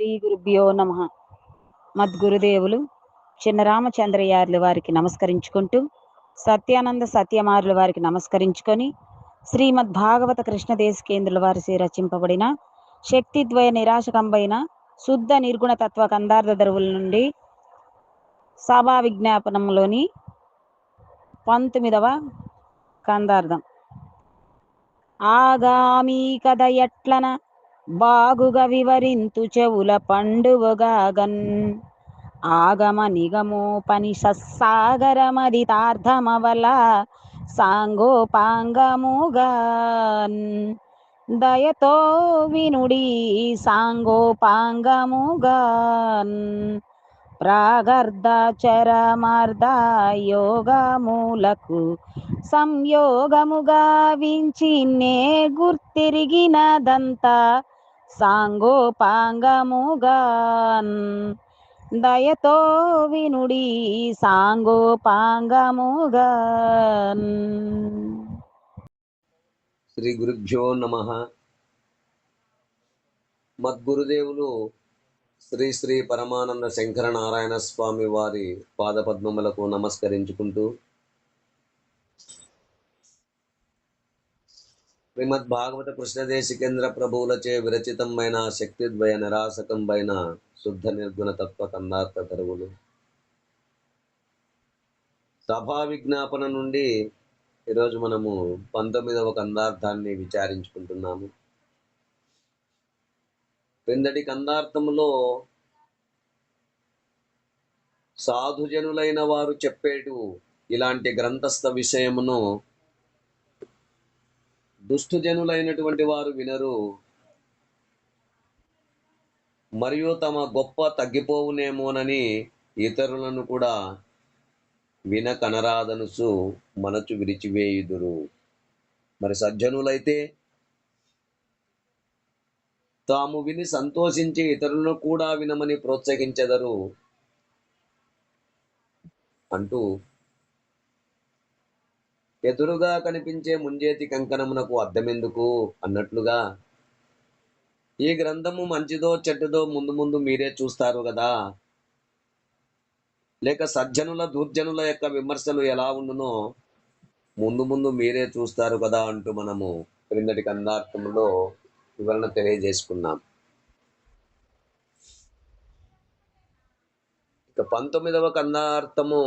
శ్రీ గురుభ్యో నమ. మద్గురుదేవులు చిన్నరామచంద్రయార్ల వారికి నమస్కరించుకుంటూ సత్యానంద సత్యమారుల వారికి నమస్కరించుకొని శ్రీమద్ భాగవత కృష్ణదేశకేంద్రుల వారిసి రచింపబడిన శక్తిద్వయ నిరాశకంబైన శుద్ధ నిర్గుణ తత్వ కందార్థ దరువుల నుండి సభా విజ్ఞాపనంలోని పంతొమ్మిదవ కందార్థం. ఆగామి కథ ఎట్లన బాగుగా వివరింతు చెవుల పండువగాగన్ ఆగమ నిగమోపనిషత్సాగరమది తార్థమవల సాంగోపాంగముగాన్. దయతో వినుడి సాంగోపాంగముగాన్. ప్రాగర్ధ చరమార్ధ యోగములకు సంయోగముగా వించి నే గుర్తిరిగినదంతా సాంగోపాంగముగాన్. దయతో వినుడి సాంగోపాంగముగాన్. శ్రీ గురుభ్యో నమ. మద్గురుదేవులు శ్రీ శ్రీ పరమానంద శంకర నారాయణ స్వామి వారి పాదపద్మములకు నమస్కరించుకుంటూ శ్రీమద్ భాగవత కృష్ణదేశికేంద్ర ప్రభువులచే విరచితమైన శక్తిద్వయ నిరాసకంబైన శుద్ధ నిర్గుణ తత్వ కన్నార్థ తరువులు సభా విజ్ఞాపన నుండి ఈరోజు మనము పంతొమ్మిదవ కందార్థాన్ని విచారించుకుంటున్నాము. క్రిందటి కందార్థములో సాధుజనులైన వారు చెప్పేటు ఇలాంటి గ్రంథస్థ విషయమును దుష్టజనులైనటువంటి వారు వినరు. మరియు తమ గొప్ప తగ్గిపోవునేమోనని ఇతరులను కూడా విన కనరాదనుసు మనచు విరిచివేయుదురు. మరి సజ్జనులైతే తాము విని సంతోషించి ఇతరులను కూడా వినమని ప్రోత్సహించెదరు అంటూ ఎదురుగా కనిపించే ముంజేతి కంకణమునకు అర్థమెందుకు? అన్నట్లుగా ఈ గ్రంథము మంచిదో చెడ్డదో ముందు ముందు మీరే చూస్తారు కదా లేక సజ్జనుల దుర్జనుల యొక్క విమర్శలు ఎలా ఉండునో ముందు ముందు మీరే చూస్తారు కదా అంటూ మనము క్రిందటి కందార్థములో వివరణ తెలియజేసుకున్నాం. ఇక పంతొమ్మిదవ కందార్థము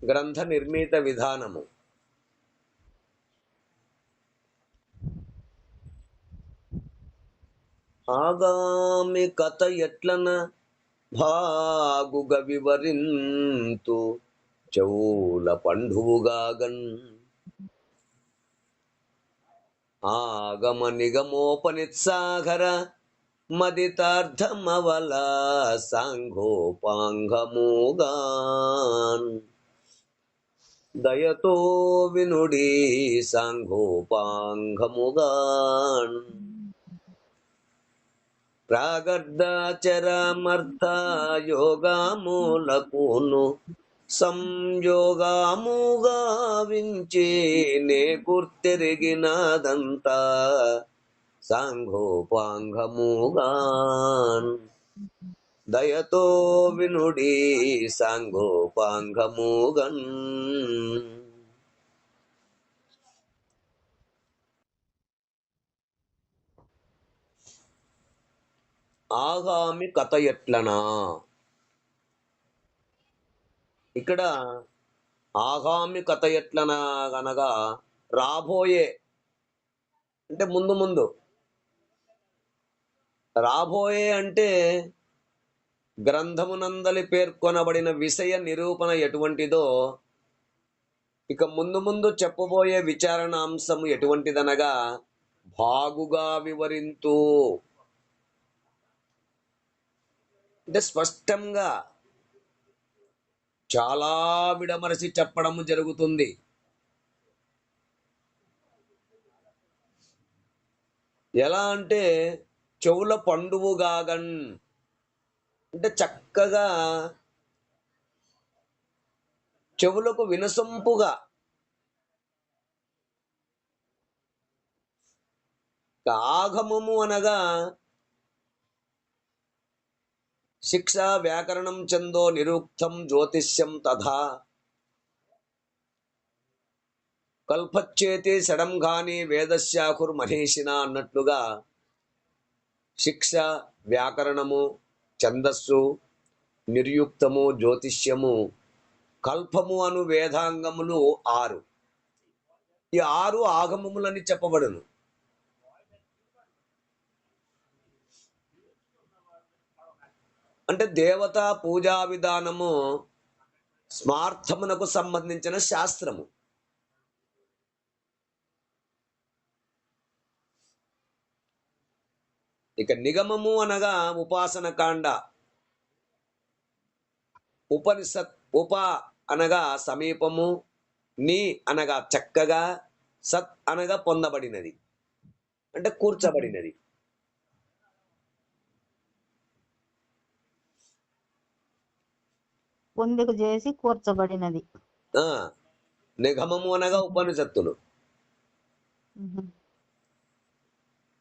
గ్రంథ నిర్మిత విధానము. ఆగామి కథ ఎట్లన? భాగుగ వివరింతు చెవుల పండువుగాగన్. ఆగమ నిగమోపనిత్సాగర మదితార్థమవల సాంఘోపాంగముగాన్. దయతో వినుడి సాంఘోపాంగముగాన్. ప్రాగర్ధాచరమర్థ యోగములకును సంయోగముగా వించి నే గుర్తెరిగినదంతా సాంఘోపాంగముగాన్ దయతో వినుడి సాంఘోపాంగముగన్ ఆగామి కథ ఎట్లనా? ఇక్కడ ఆగామి కథ ఎట్లనా అనగా రాబోయే అంటే ముందు ముందు. రాబోయే అంటే గ్రంథమునందలి పేర్కొనబడిన విషయ నిరూపణ ఎటువంటిదో ఇక ముందు ముందు చెప్పబోయే విచారణ అంశము ఎటువంటిదనగా బాగుగా వివరింతూ. అంటే స్పష్టంగా చాలా విడమరసి చెప్పడం జరుగుతుంది. ఎలా అంటే చెవుల పండువుగాగన్ అంటే చక్కగా చెవులకు వినసొంపుగా ఆగమము అనగా శిక్ష వ్యాకరణం చందో నిరుక్తం జ్యోతిష్యం తథా. కల్పచ్చేతి షడం గాని వేదశాఖుర్ మహేషిన అన్నట్లుగా శిక్ష వ్యాకరణము ఛందస్సు నిర్యుక్తము జ్యోతిష్యము కల్పము అను వేదాంగములు ఆరు. ఈ ఆరు ఆగమములని చెప్పబడును. అంటే దేవతా పూజా విధానము స్మార్థమునకు సంబంధించిన శాస్త్రము. ఇక నిగమము అనగా ఉపాసన కాండ. ఉపనిషత్ ఉప అనగా సమీపము నీ అనగా చక్కగా సత్ అనగా పొందబడినది. అంటే కూర్చబడినది. పొందిక చేసి కూర్చబడినది. నిగమము అనగా ఉపనిషత్తులు.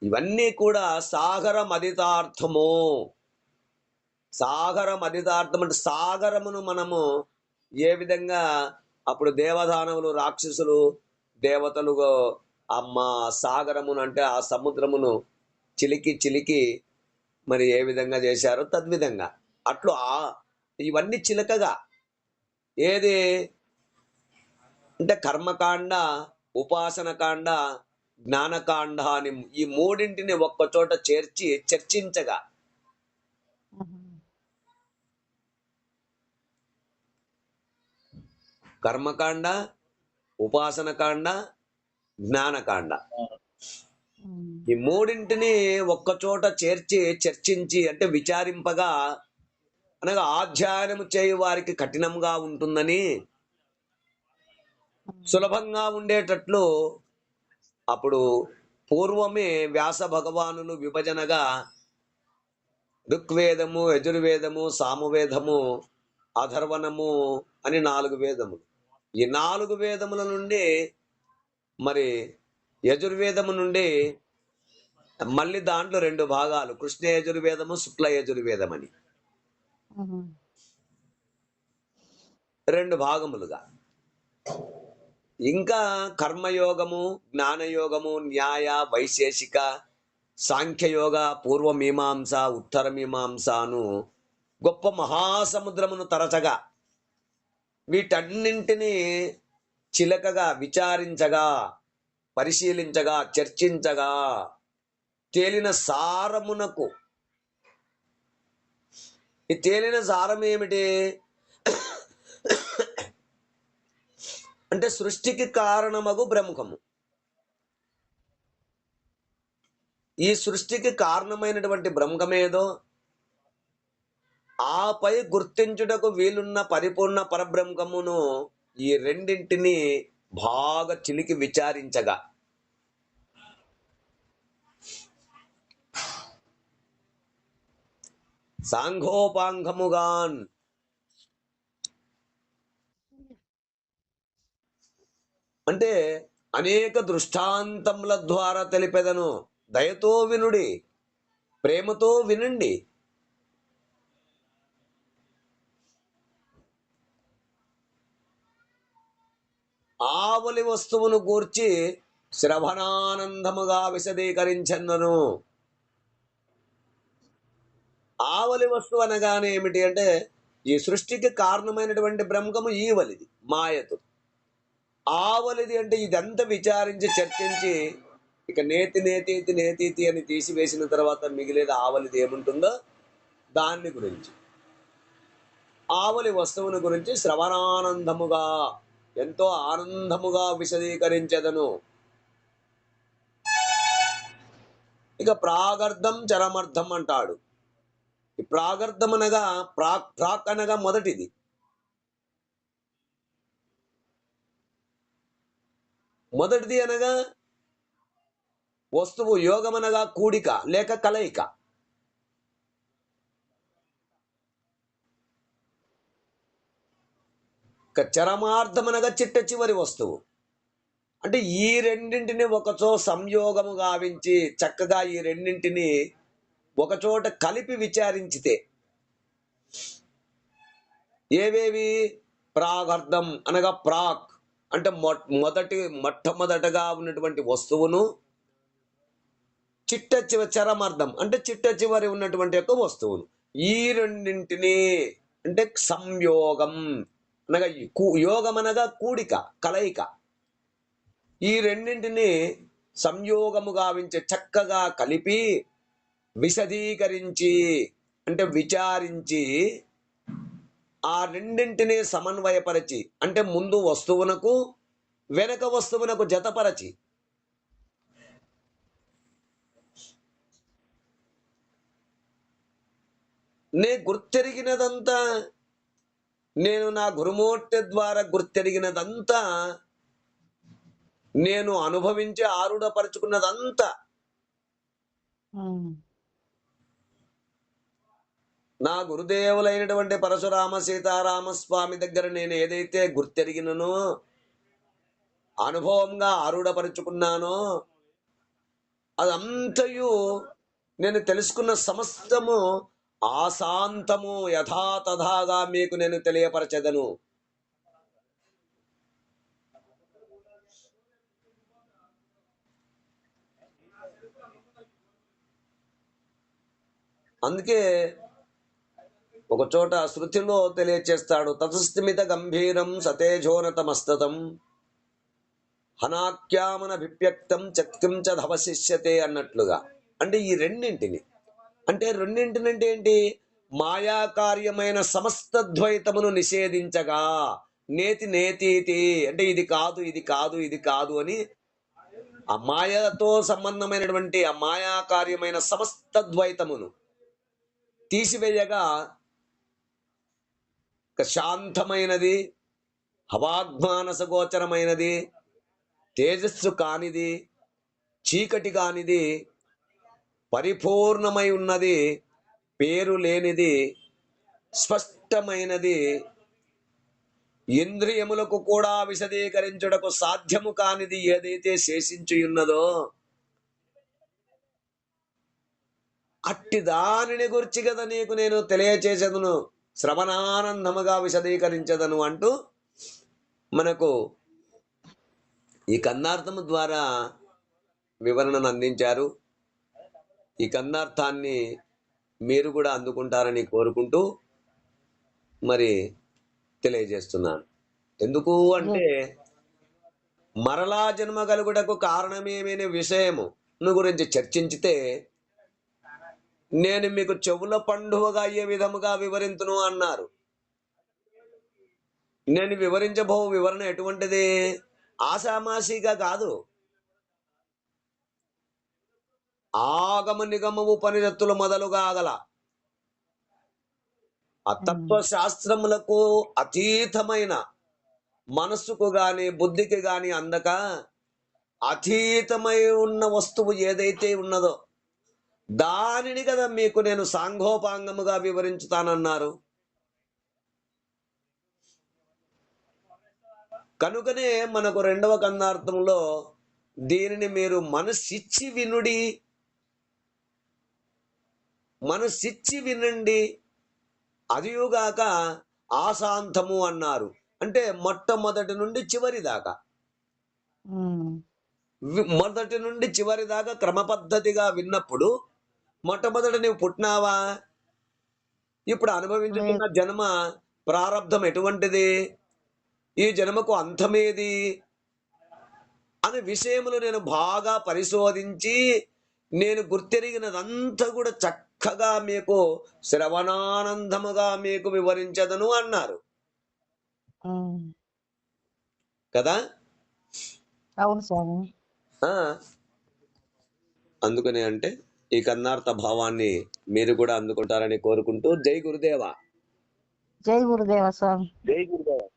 ఇవన్నీ కూడా సాగర మదితార్థము సాగర మదితార్థం అంటే సాగరమును మనము ఏ విధంగా అప్పుడు దేవదానవులు రాక్షసులు దేవతలు అమ్మ సాగరమును అంటే ఆ సముద్రమును చిలికి చిలికి మరి ఏ విధంగా చేశారో తద్విధంగా. అట్లు ఆ ఇవన్నీ చిలకగా ఏది అంటే కర్మకాండ ఉపాసనకాండ జ్ఞానకాండ అని ఈ మూడింటిని ఒక్క చోట చేర్చి చర్చించగా. కర్మకాండ ఉపాసనకాండ జ్ఞానకాండ. ఈ మూడింటిని ఒక్క చోట చేర్చి చర్చించి అంటే విచారింపగా అనగా ఆధ్యాయనము చేయు వారికి కఠినంగా ఉంటుందని సులభంగా ఉండేటట్లు అప్పుడు పూర్వమే వ్యాస భగవానులు విభజనగా ఋగ్వేదము యజుర్వేదము సామవేదము అధర్వణము అని నాలుగు వేదములు ఈ నాలుగు వేదముల నుండి మరి యజుర్వేదము నుండి మళ్ళీ దాంట్లో రెండు భాగాలు కృష్ణ యజుర్వేదము శుక్ల యజుర్వేదం అని. రెండు భాగములుగా. ఇంకా కర్మయోగము జ్ఞానయోగము న్యాయ వైశేషిక సాంఖ్యయోగ పూర్వమీమాంస ఉత్తర మీమాంసను గొప్ప మహాసముద్రమును తరచగా వీటన్నింటినీ చిలకగా విచారించగా పరిశీలించగా చర్చించగా తేలిన సారమునకు ఈ తేలిన సారం ఏమిటి? అంటే సృష్టికి కారణమగు బ్రహ్మము. ఈ సృష్టికి కారణమైనటువంటి బ్రహ్మమేదో ఆపై గుర్తించుటకు వీలున్న పరిపూర్ణ పరబ్రహ్మమును ఈ రెండింటిని బాగా చిలికి విచారించగా. సాంఘోపాంగముగాన్. అంటే అనేక దృష్టాంతముల ద్వారా తెలిపెదను. దయతో వినుడి ప్రేమతో వినండి. ఆవలి వస్తువును గూర్చి శ్రవణానందముగా విశదీకరించన్నను ఆవలి వస్తువు అనగానే ఏమిటి అంటే ఈ సృష్టికి కారణమైనటువంటి బ్రహ్మము ఈవలిది మాయతు. ఆవలిది అంటే ఇదంతా విచారించి చర్చించి ఇక నేతి నేతీతి నేతీతి అని తీసివేసిన తర్వాత మిగిలేది ఆవలిది ఏముంటుందో దాన్ని గురించి. ఆవలి వస్తువుని గురించి శ్రవణానందముగా ఎంతో ఆనందముగా విశదీకరించదను. ఇక ప్రాగర్థం చరమర్థం అంటాడు. ప్రాగర్థం అనగా ప్రాక్ ప్రాక్ అనగా మొదటిది. మొదటిది అనగా వస్తువు యోగమనగా కూడిక లేక కలయిక. ఇక చరమార్థమనగా చిట్ట చివరి వస్తువు. అంటే ఈ రెండింటిని ఒకచో సంయోగము గావించి చక్కగా ఈ రెండింటిని ఒకచోట కలిపి విచారించితే ఏవేవి? ప్రాగర్థం అనగా ప్రాక్ అంటే మొ- మొదటి మొట్టమొదటగా ఉన్నటువంటి వస్తువును చిట్ట చివ చరమార్థం అంటే చిట్ట చివరి ఉన్నటువంటి యొక్క వస్తువును. ఈ రెండింటిని అంటే సంయోగం అనగా కూ- యోగం అనగా కూడిక కలయిక. ఈ రెండింటిని సంయోగము గావించే చక్కగా కలిపి విశదీకరించి అంటే విచారించి ఆ రెండింటిని సమన్వయపరచి అంటే ముందు వస్తువునకు వెనక వస్తువునకు జతపరచి. నే గుర్తెరిగినదంతా నేను నా గురుమూర్తి ద్వారా గుర్తెరిగినదంతా నేను అనుభవించి ఆరుడపరుచుకున్నదంతా నా గురుదేవులైనటువంటి పరశురామ సీతారామ స్వామి దగ్గర నేను ఏదైతే గుర్తెరిగిననో అనుభవంగా ఆరుడపరుచుకున్నానో అదంతయు నేను తెలుసుకున్న సమస్తము ఆశాంతము యథాతథాగా మీకు నేను తెలియపరచెదను. అందుకే ఒక చోట శృతిలో తెలియచేస్తాడు తతస్థిమిత గంభీరం సతేజోనతమస్తతం హనాక్యామన విప్యక్తం చత్కిం చ ధవశిష్యతే అన్నట్లుగా. అంటే ఈ రెండింటిని. అంటే రెండింటిని అంటే ఏంటి? మాయాకార్యమైన సమస్త ద్వైతమును నిషేధించగా నేతి నేతీతి అంటే ఇది కాదు ఇది కాదు ఇది కాదు అని ఆ మాయతో సంబంధమైనటువంటి ఆ మాయాకార్యమైన సమస్త ద్వైతమును తీసివేయగా శాంతమైనది హవాగ్మానస గోచరమైనది తేజస్సు కానిది చీకటి కానిది పరిపూర్ణమై ఉన్నది పేరు లేనిది స్పష్టమైనది ఇంద్రియములకు కూడా విశదీకరించుటకు సాధ్యము కానిది ఏదైతే శేషించియున్నదో అట్టి దానిని గురించి కదా నీకు నేను తెలియచేసేదను. శ్రవణానందముగా విశదీకరించదను అంటూ మనకు ఈ కన్నార్థము ద్వారా వివరణను అందించారు. ఈ కన్నార్థాన్ని మీరు కూడా అందుకుంటారని కోరుకుంటూ మరి తెలియజేస్తున్నాను. ఎందుకు అంటే మరలా జన్మ కలుగుటకు కారణమేమైన విషయము గురించి చర్చించితే నేను మీకు చెవుల పండుగగా అయ్యే విధముగా వివరింతును అన్నారు. నేను వివరించబో వివరణ ఎటువంటిది? ఆసామాసిగా కాదు. ఆగమ నిగమవు ఉపనిషత్తులు మొదలుగా గల ఆ శాస్త్రములకు అతీతమైన మనస్సుకు గాని బుద్ధికి గాని అందక అతీతమై ఉన్న వస్తువు ఏదైతే ఉన్నదో దానిని కదా మీకు నేను సాంఘోపాంగముగా వివరించుతానన్నారు. కనుకనే మనకు రెండవ కందార్థంలో దీనిని మీరు మనసిచ్చి వినుడి మనసిచ్చి వినండి అదియుగాక ఆశాంతము అన్నారు. అంటే మొట్టమొదటి నుండి చివరి దాకా. మొదటి నుండి చివరి దాకా క్రమ పద్ధతిగా విన్నప్పుడు మొట్టమొదట నీవు పుట్టినావా? ఇప్పుడు అనుభవించుతున్న జన్మ ప్రారంధం ఎటువంటిది? ఈ జన్మకు అంతమేది? అనే విషయములు నేను బాగా పరిశోధించి నేను గుర్తెరిగినదంతా కూడా చక్కగా మీకు శ్రవణానందముగా మీకు వివరించదను అన్నారు. కదా? అవును స్వామి. అందుకనే అంటే ఈ కన్నార్థ భావాన్ని మీరు కూడా అందుకుంటారని కోరుకుంటూ జై గురుదేవా. జై గురుదేవ స్వామి. జై గురుదేవ.